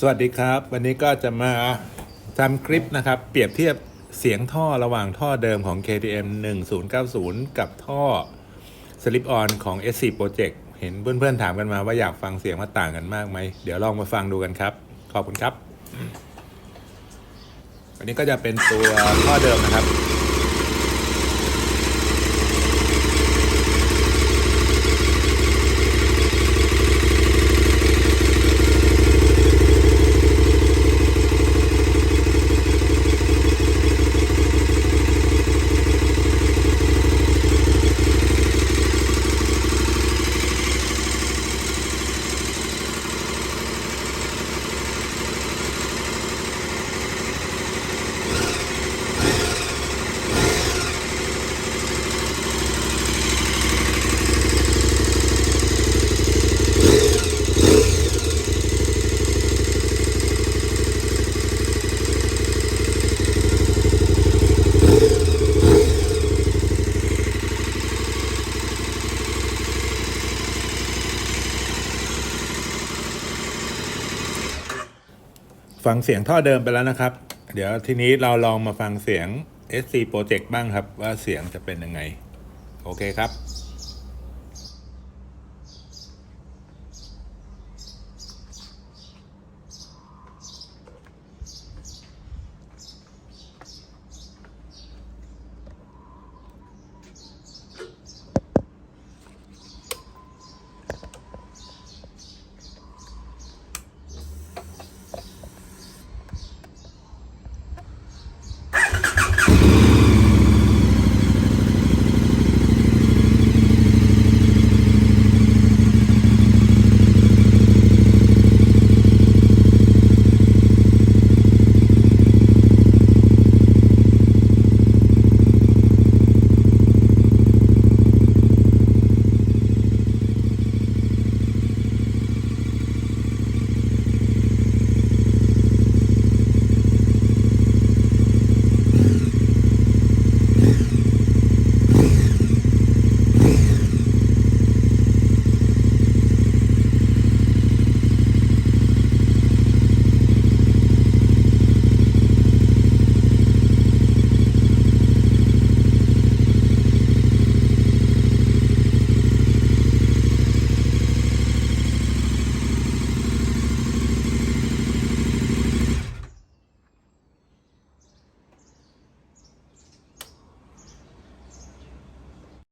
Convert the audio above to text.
สวัสดีครับ วันนี้ก็จะมาทำคลิปนะครับ เปรียบเทียบเสียงท่อระหว่างท่อเดิมของ KTM 1090 กับท่อ Slip On ของ SC Project เห็นเพื่อนๆถามกันมาว่าอยากฟังเสียงว่าต่างกันมากไหม เดี๋ยวลองมาฟังดูกันครับ ขอบคุณครับ วันนี้ก็จะเป็นตัวท่อเดิมนะครับ ฟังเสียงท่อเดิมไปแล้วนะครับ เดี๋ยวทีนี้เราลองมาฟังเสียง SC Project บ้างครับ ว่าเสียงจะเป็นยังไง โอเคครับ